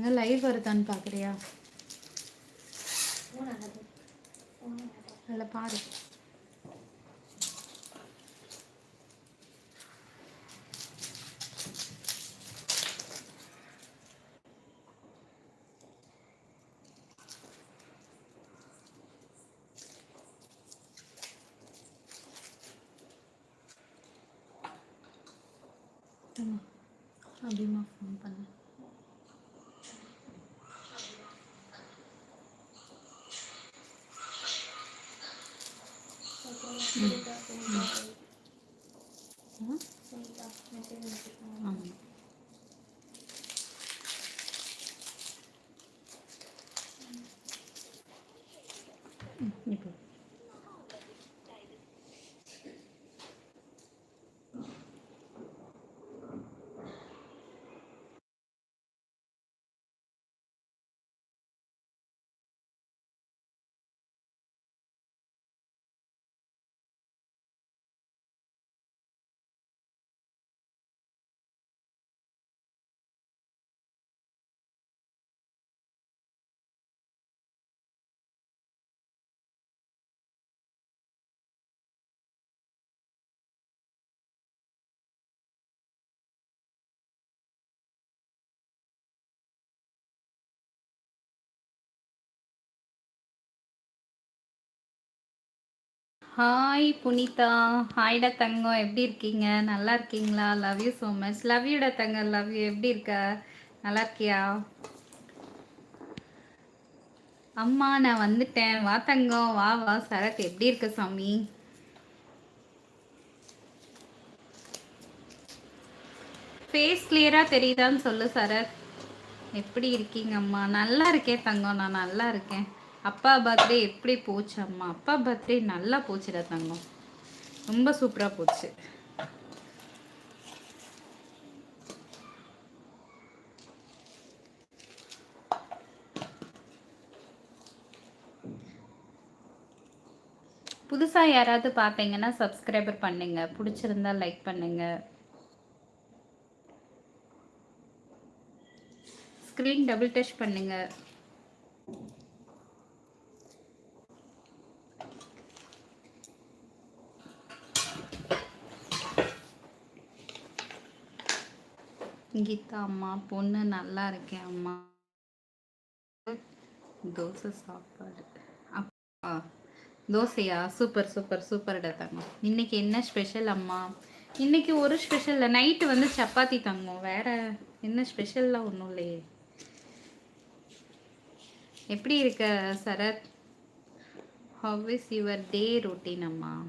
அங்கே லைவ் வருதான்னு பார்க்குறியா அதில் பாரு. அப்படிமா ஃபோன் பண்ணேன் ஆமாம் இப்போ ஹாய் புனிதா ஹாய்டா தங்கம். எப்படி இருக்கீங்க? நல்லா இருக்கீங்களா? Love you so much love யூடா தங்கம். லவ் யூ எப்படி இருக்க? நல்லா இருக்கியா? அம்மா நான் வந்துட்டேன். வா தங்கம். வா வா. சரத் எப்படி இருக்க சாமி? ஃபேஸ் கிளியராக தெரியுதான்னு சொல்லு சரத். எப்படி இருக்கீங்க அம்மா? நல்லா இருக்கேன் தங்கம். நான் நல்லா இருக்கேன். அப்பா பர்த்டே எப்படி போச்சு அம்மா? அப்பா பர்த்டே நல்லா போச்சுடா தங்கம். ரொம்ப சூப்பராக போச்சு. புதுசாக யாராவது பார்த்தீங்கன்னா சப்ஸ்கிரைபர் பண்ணுங்க. பிடிச்சிருந்தா லைக் பண்ணுங்க. ஸ்க்ரீன் டபுள் டச் பண்ணுங்க. கீதா அம்மா பொண்ணு நல்லா இருக்கேன் அம்மா. தோசை சாப்பாடு. அப்பா தோசையா? சூப்பர் சூப்பர் சூப்பர்டா தங்கம். இன்னைக்கு என்ன ஸ்பெஷல் அம்மா? இன்னைக்கு ஒரு ஸ்பெஷல் நைட்டு வந்து சப்பாத்தி தங்கம். வேற என்ன ஸ்பெஷல்லாம் ஒன்றும் இல்லையே. எப்படி இருக்க Sarath? How is your day routine அம்மா?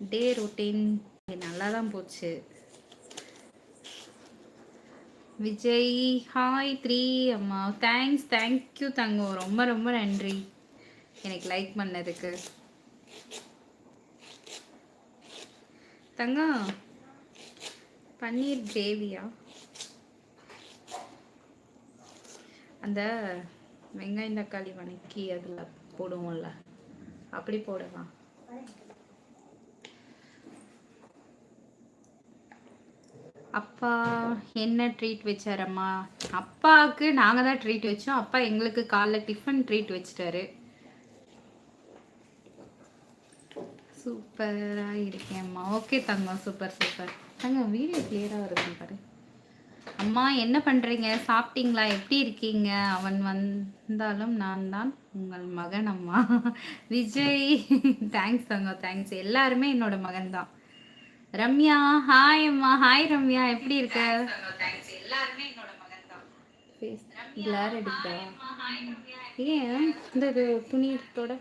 டே ரொட்டீன் நல்லா தான் போச்சு. விஜய் ஹாய் த்ரீ அம்மா. தேங்க்ஸ் தேங்க்யூ தங்கம். ரொம்ப ரொம்ப நன்றி. எனக்கு லைக் பண்ணதுக்கு. தங்கம் பன்னீர் கிரேவியா? அந்த வெங்காயம் தக்காளி வணக்கி அதில் போடுவோம்ல. அப்படி போடலாம் அப்பா என்ன ட்ரீட் வச்சாரம்மா? அப்பாவுக்கு நாங்கள் தான் ட்ரீட் வச்சோம். அப்பா எங்களுக்கு காலைல டிஃபன் ட்ரீட் வச்சிட்டாரு. சூப்பராக இருக்கேன்ம்மா ஓகே தங்கம் சூப்பர் சூப்பர் தங்கம் வீடியோ கிளியராக வருது பாரு. அம்மா என்ன பண்ணுறீங்க சாப்பிட்டீங்களா? எப்படி இருக்கீங்க? அவன் வந்தாலும் நான் தான் உங்கள் மகன் அம்மா. விஜய் தேங்க்ஸ் தங்கம் தேங்க்ஸ் எல்லாருமே என்னோட மகன் தான் ரம்யா ஹாய் அம்மா. ஹாய் ரம்யா எப்படி இருக்க? பிளார் எடுக்கா ஏன்? இந்த இது துணியத்தோட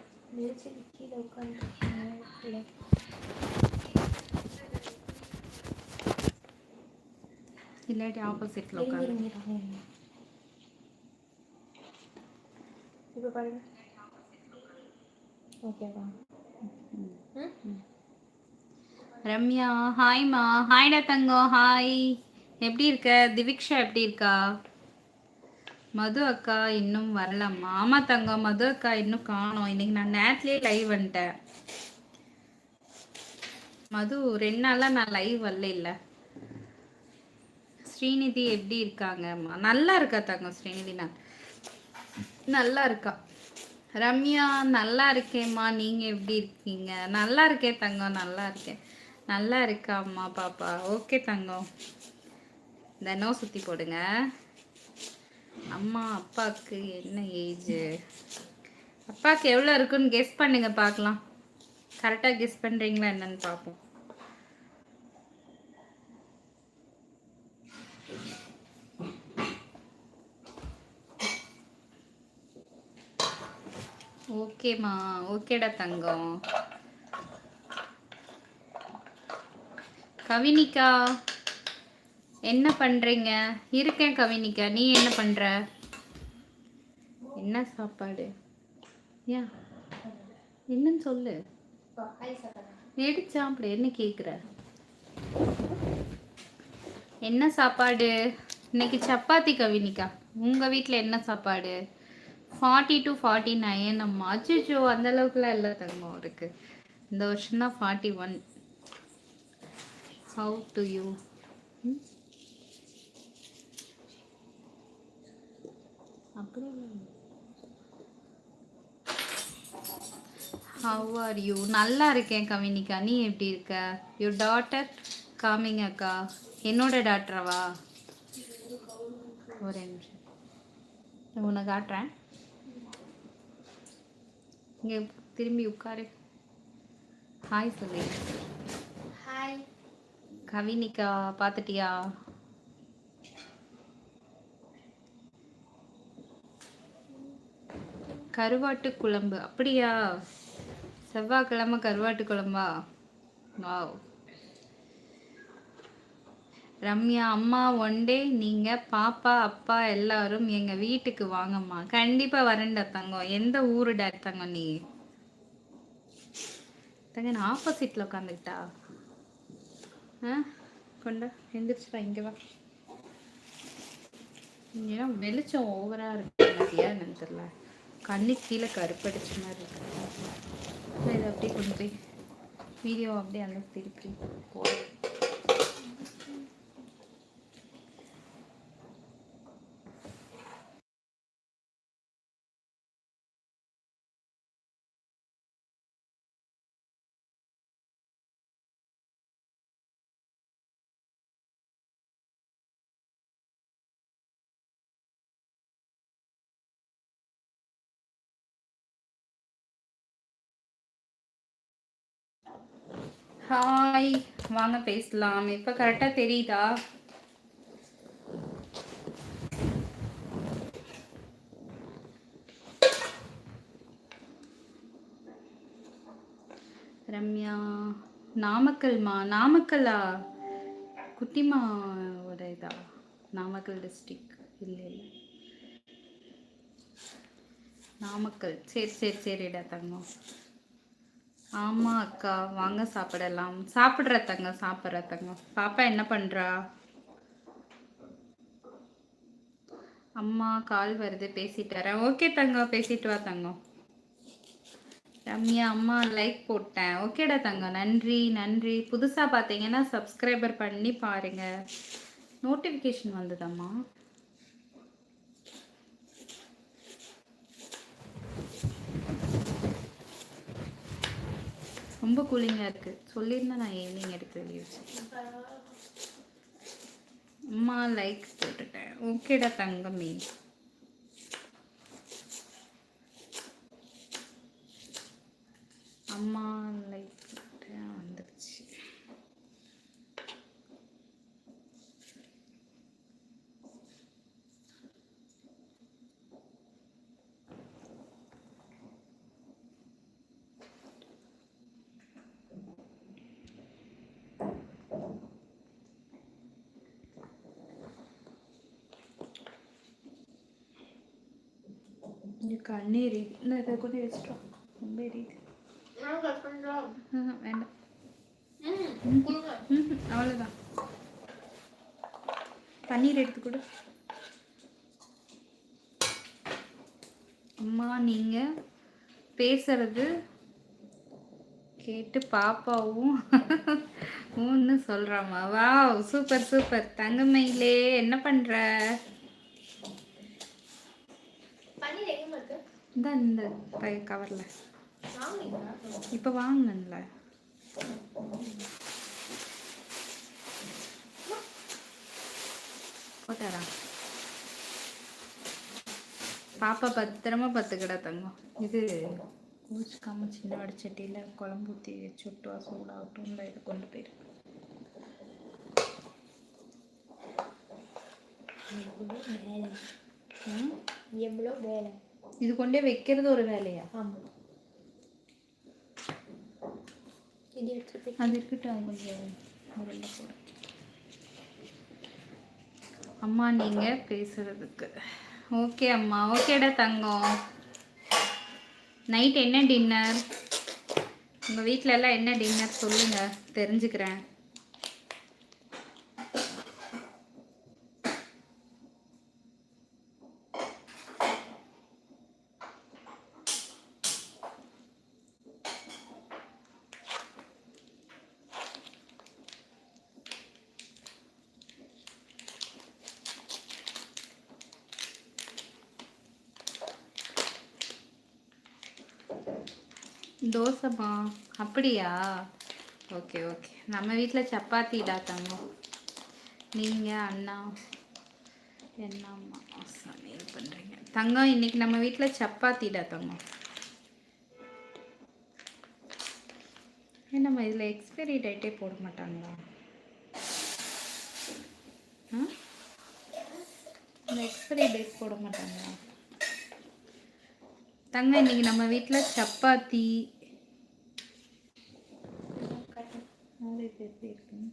கீழே உட்காந்து இல்லாட்டி ஆப்போசிட்ல உட்காந்து இப்போ பாருங்க. ஓகேவா? ரம்யா ஹாய்மா ஹாய்டா தங்கம் ஹாய் எப்படி இருக்க? திவிக்ஷா எப்படி இருக்கா? மது அக்கா இன்னும் வரலம்மா. ஆமா தங்கம் மது அக்கா இன்னும் காணோம். இன்னைக்கு நான் நேரத்துலேயே லைவ் வந்துட்டேன். மது ரெண்டு நாளா நான் லைவ் வரல இல்ல. ஸ்ரீநிதி எப்படி இருக்காங்கம்மா? நல்லா இருக்கா தங்கம் ஸ்ரீநிதி நான்? நல்லா இருக்கா. ரம்யா நல்லா இருக்கேம்மா. நீங்க எப்படி இருக்கீங்க? நல்லா இருக்கேன் தங்கம் நல்லா இருக்கேன். நல்லா இருக்கா அம்மா பாப்பா? ஓகே தங்கம். தினம் சுற்றி போடுங்க. அம்மா அப்பாவுக்கு என்ன ஏஜ் அப்பாவுக்கு எவ்வளோ இருக்குன்னு கெஸ் பண்ணுங்க பார்க்கலாம். கரெக்டாக கெஸ் பண்ணுறீங்களா என்னன்னு பார்ப்போம். ஓகேம்மா ஓகேடா தங்கம். கவினிக்கா என்ன பண்றீங்க? இருக்கேன் கவினிக்கா நீ என்ன பண்ற? என்ன சாப்பாடு? ஏன் என்னன்னு சொல்லு. ஹாய் எடுத்து சாப்பிடு என்ன கேட்குற என்ன சாப்பாடு? இன்னைக்கு சப்பாத்தி கவினிக்கா உங்கள் வீட்டில் என்ன சாப்பாடு? ஃபார்ட்டி டு ஃபார்ட்டி நைன் நம்ம அச்சோ அந்த அளவுக்குலாம் இல்லை தங்கம் இருக்கு. இந்த வருஷம் தான் forty one. How do you அப்படியே ஹவ் ஆர் யூ நல்லா இருக்கேன் கவினிக்கா நீ எப்படி இருக்க? யுவர் டாட்டர் காமிங் அக்கா. என்னோட டாக்டரவா ஒரு நிமிஷம். உன்னை காட்டுறேன். இங்கே திரும்பி உட்காரு. ஹாய் சொல்லி. கவினிக்கா பார்த்துட்டியா கருவாட்டு குழம்பு. அப்படியா? செவ்வாய்க்கிழமை கருவாட்டு குழம்பா? வாவ். ரம்யா அம்மா ஒன் டே நீங்க பாப்பா அப்பா எல்லாரும் எங்க வீட்டுக்கு வாங்கம்மா. கண்டிப்பா வரேன்டா தங்கம். எந்த ஊருடா தங்கம் நீ? தங்க நான் ஆப்போசிட்ல உட்காந்துக்கிட்டா ஆ? கொண்டா எந்திரிச்சு இங்கே வா. இங்கே வெளிச்சம் ஓவராக இருக்கு மதியா என்னன்னு தெரில கண்ணு கீழே கருப்படிச்ச மாதிரி இருக்கு. இதை அப்படியே கொண்டு போய் வீடியோ அப்படியே அந்த திருப்பி போகிறேன் ஹாய் வாங்க பேசலாம். இப்போ கரெக்டாக தெரியுதா? ரம்யா நாமக்கல்மா? நாமக்கல்லா? குட்டிமா ஒரு இதா? நாமக்கல் டிஸ்ட்ரிக் இல்லை இல்லை. நாமக்கல். சரி சரி சரிடா தங்கம். ஆமா அக்கா வாங்க சாப்பிடலாம். சாப்பிட்ற தங்க சாப்பிட்ற தங்கம் பாப்பா என்ன பண்றா? அம்மா கால் வருது பேசிட்டு வரேன். ஓகே தங்கம் பேசிட்டு வா தங்கம் ரம்யா அம்மா லைக் போட்டேன். ஓகேடா தங்கம் நன்றி நன்றி. புதுசாக பார்த்தீங்கன்னா சப்ஸ்கிரைபர் பண்ணி பாருங்க. நோட்டிஃபிகேஷன் வந்ததம்மா? ரொம்ப கூலிங்காக இருக்கு. சொல்லியிருந்தேன் நான் ஈவினிங் எடுத்து வெளியே அம்மா லைக் போட்டுட்டேன். ஓகேடா தங்கமே அம்மா லைக் போட்டேன் வந்துருச்சு இங்கே கண்ணு எரியுது இந்த இதை கொண்டு வச்சுட்டு. வா. ரொம்ப எரியுது. வேண்டாம். அவ்வளவுதான். பன்னீர் எடுத்து கொடு. அம்மா நீங்க பேசுறது கேட்டு பாப்பாவும் ஊன்னு சொல்றாமா வாவ் சூப்பர் சூப்பர். தங்கமயிலே என்ன பண்ற பன்னீர் எங்க இருக்கு இந்த இந்த பை கவர்ல இப்போ வாங்கினல போட்டாரா? பாப்பா பத்திரமா பார்த்துக்கடா தங்கம். இது ஊச்சிக்காம சின்ன வடச்சட்டியில் குழம்பு ஊற்றி சுட்டு சூடாகட்டும் இல்லை இதை கொண்டு போயிரு. வேலை? ம்? எவ்வளோ வேலை? இது கொண்டே வைக்கிறது ஒரு வேலையா? ஆமாம் அது இருக்கட்டும் கொஞ்சம் முருங்கை போடு. அம்மா நீங்க பேசுறதுக்கு. ஓகே அம்மா. ஓகேடா தங்கம். நைட் என்ன டின்னர் உங்க வீட்ல எல்லாம் என்ன டின்னர் சொல்லுங்க. தெரிஞ்சுக்கிறேன். தோசைமா அப்படியா? Okay okay. நம்ம வீட்டில் சப்பாத்திடா தங்கம். நீங்கள் அண்ணா என்னம்மா சமையல் பண்ணுறீங்க தங்கம் இன்னைக்கு நம்ம வீட்டில் சப்பாத்திடா தங்கம். என்னம்மா இதில் எக்ஸ்பைரி டேட்டே போட மாட்டாங்களா? ஆ? இந்த எக்ஸ்பைரி டேட் போட மாட்டாங்களா? தங்க இன்னைக்கு நம்ம வீட்டில் சப்பாத்தி இப்ப எப்படி இருக்குன்னு.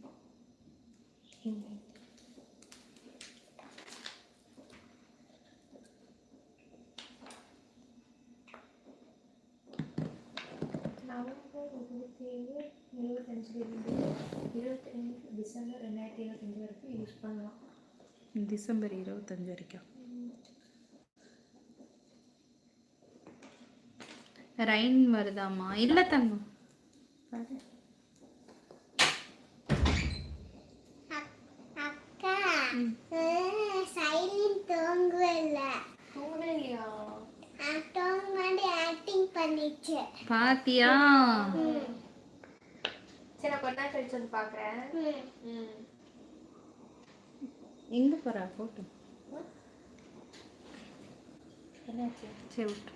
நவம்பர் இருபத்தி ஏழு இருபத்தஞ்சிலிருந்து இருபத்தி ரெண்டு டிசம்பர் ரெண்டாயிரத்தி இருபத்தஞ்சி வரைக்கும் யூஸ் பண்ணலாம். டிசம்பர் இருபத்தஞ்சு வரைக்கும். ரைன் வருதாம்மா? இல்லை தங்கம். பாரு. அக்கா சைலண்ட் தூங்கல தூங்கவே இல்லையா தூங்க மாதிரி ஆக்டிங் பண்ணிச்சு பாத்தியா? சரி நான் கொஞ்ச நேரம் கழிச்சு வந்து பார்க்குறேன் ம் எங்க போறா? போட்டு. சரி விட்டு.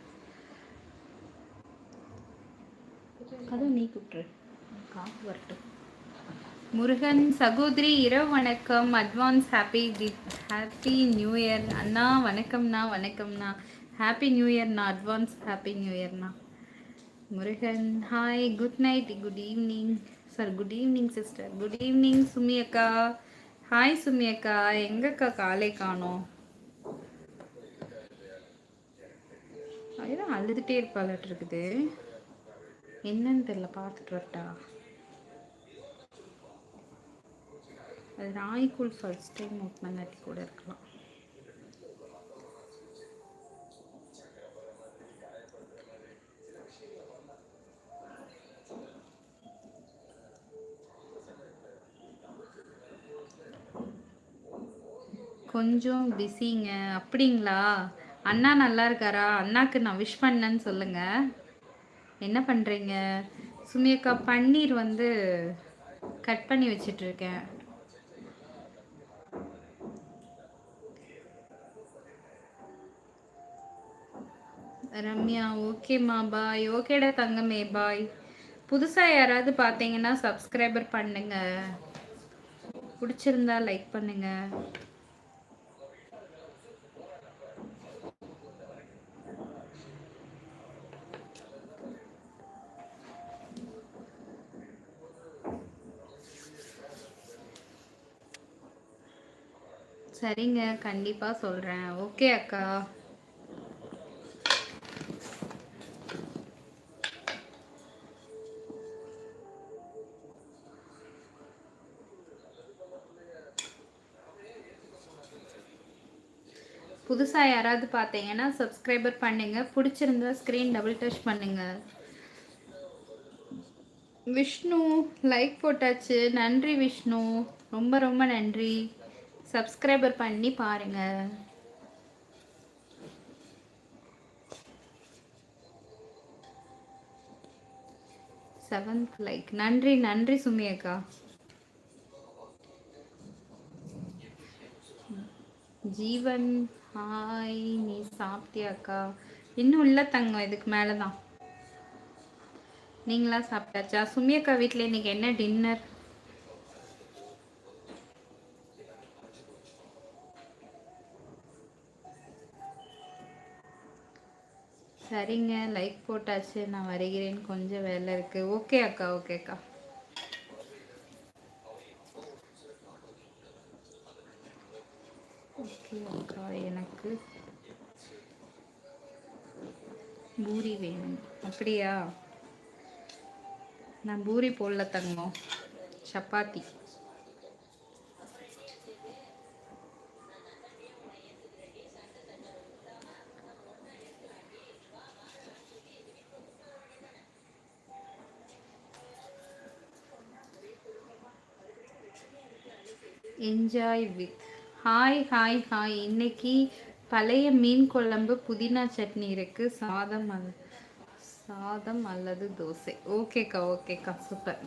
கதவு நீ கூப்பிட்ரு காத்து வரட்டும். முருகன் சகோதரி இரவு வணக்கம். Advance happy happy new year அண்ணா வணக்கம்ண்ணா வணக்கம்ண்ணா. ஹாப்பி நியூ இயர்ண்ணா advance happy new இயர்ண்ணா Murugan. Hi good night good evening sir good evening sister good evening Sumi அக்கா ஹாய் சுமி அக்கா எங்கக்கா காலை காணோம்? ஏதோ அழுதுகிட்டே இருப்பாளட்டு இருக்குது என்னன்னு தெரியல பார்த்துட்டு வரட்டா. அது ராய்க்குள் ஃபர்ஸ்ட் டைம் ஓட்டினங்காட்டி கூட இருக்கலாம். கொஞ்சம் பிஸிங்க. அப்படிங்களா? அண்ணா நல்லா இருக்காரா? அண்ணாக்கு நான் விஷ் பண்ணேன்னு சொல்லுங்க. என்ன பண்ணுறீங்க சுமியக்கா பன்னீர் வந்து கட் பண்ணி வச்சிட்ருக்கேன். ரம்யா ஓகேம்மா பாய். ஓகேடா தங்கமே பாய். புதுசாக யாராவது பார்த்தீங்கன்னா சப்ஸ்கிரைபர் பண்ணுங்க. பிடிச்சிருந்தா லைக் பண்ணுங்கள் சரிங்க கண்டிப்பாக சொல்கிறேன் ஓகே அக்கா. புதுசாக யாராவது பார்த்தீங்கன்னா சப்ஸ்கிரைபர் பண்ணுங்கள் பிடிச்சிருந்தா ஸ்க்ரீன் டபுள் டச் பண்ணுங்கள் விஷ்ணு லைக் போட்டாச்சு. நன்றி விஷ்ணு. ரொம்ப ரொம்ப நன்றி. சப்ஸ்கிரைபர் பண்ணி பாருங்க. செவன்த் லைக் நன்றி நன்றி சுமி அக்கா. ஜீவன் ஹாய் நீ சாப்பிட்டியாக்கா இன்னும் இல்லை தங்கம் இதுக்கு மேலே தான் நீங்களா சாப்பிட்டாச்சா? சுமி அக்கா வீட்டில் இன்னைக்கு என்ன டின்னர் சரிங்க லைக் போட்டாச்சு நான் வருகிறேன் கொஞ்சம் வேலை இருக்கு. ஓகே அக்கா ஓகே அக்கா. ஓகே அக்கா எனக்கு பூரி வேணும். அப்படியா? நான் பூரி போடல தங்கம். Chapati. Enjoy with hi hi hi இன்னைக்கு பழைய மீன் குழம்பு புதினா சட்னி இருக்கு. சாதம் அல்ல சாதம் அல்லது தோசை. ஓகேக்கா ஓகேக்கா சூப்பர்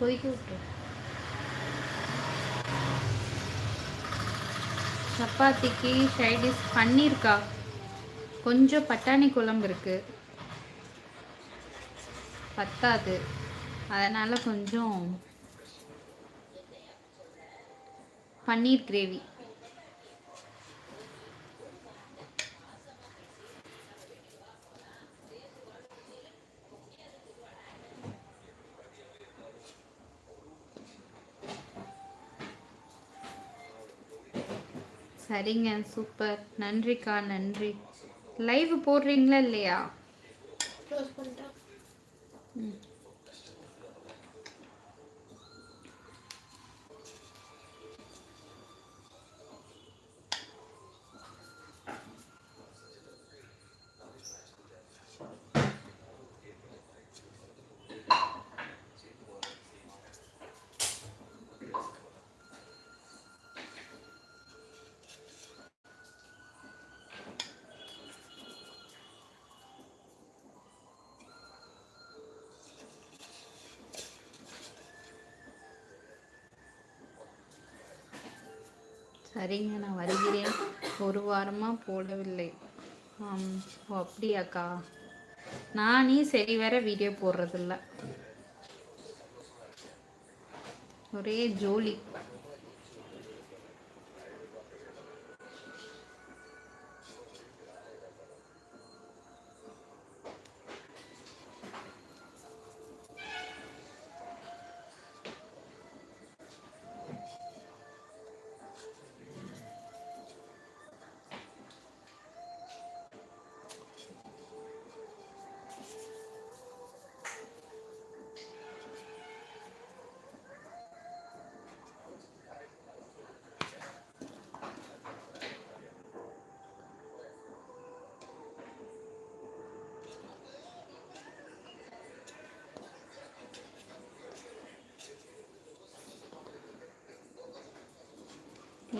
கொதிக்க விட்டு சப்பாத்திக்கு சைடிஷ் பன்னீர்க்கா. கொஞ்சம் பட்டாணி குழம்பு இருக்கு. பத்தாது. அதனால் கொஞ்சம் பன்னீர் கிரேவி. சரிங்க சூப்பர். நன்றிக்கா நன்றி. லைவ் போடுறீங்களா இல்லையா? சரிங்க நான் வருகிறேன். ஒரு வாரமாக போடவில்லை. ஆம் ஓ அப்படியாக்கா? நானே சரி வேற வீடியோ போடுறதில்ல. ஒரே ஜோலி.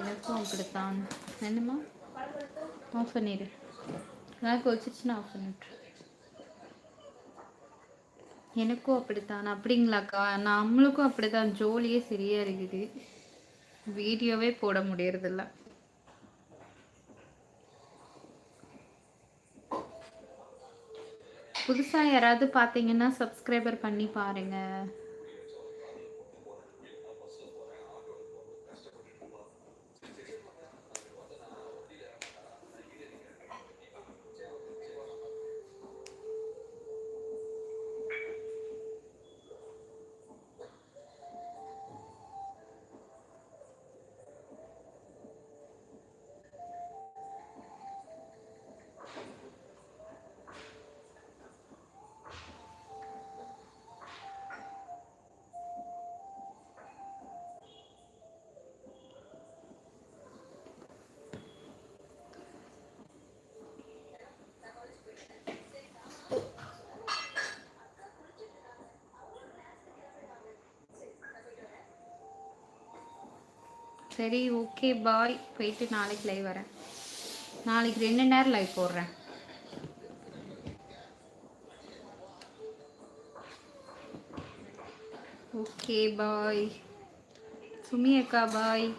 எனக்கும் அப்படித்தான். என்னம்மா? ஆஃப் பண்ணிடு எனக்கு வச்சிருச்சுன்னா ஆஃப் பண்ணிட்டு எனக்கும் அப்படித்தான். அப்படிங்களாக்கா? நம்மளுக்கும் அப்படித்தான். ஜோலியே சரியா இருக்குது. வீடியோவே போட முடியறதில்ல. புதுசாக யாராவது பார்த்தீங்கன்னா சப்ஸ்கிரைபர் பண்ணி பாருங்கள் சரி ஓகே பாய். போயிட்டு நாளைக்கு லைவ் வரேன். நாளைக்கு ரெண்டு நேரம் லைவ் போடுறேன். Okay bye. சுமி அக்கா பாய்.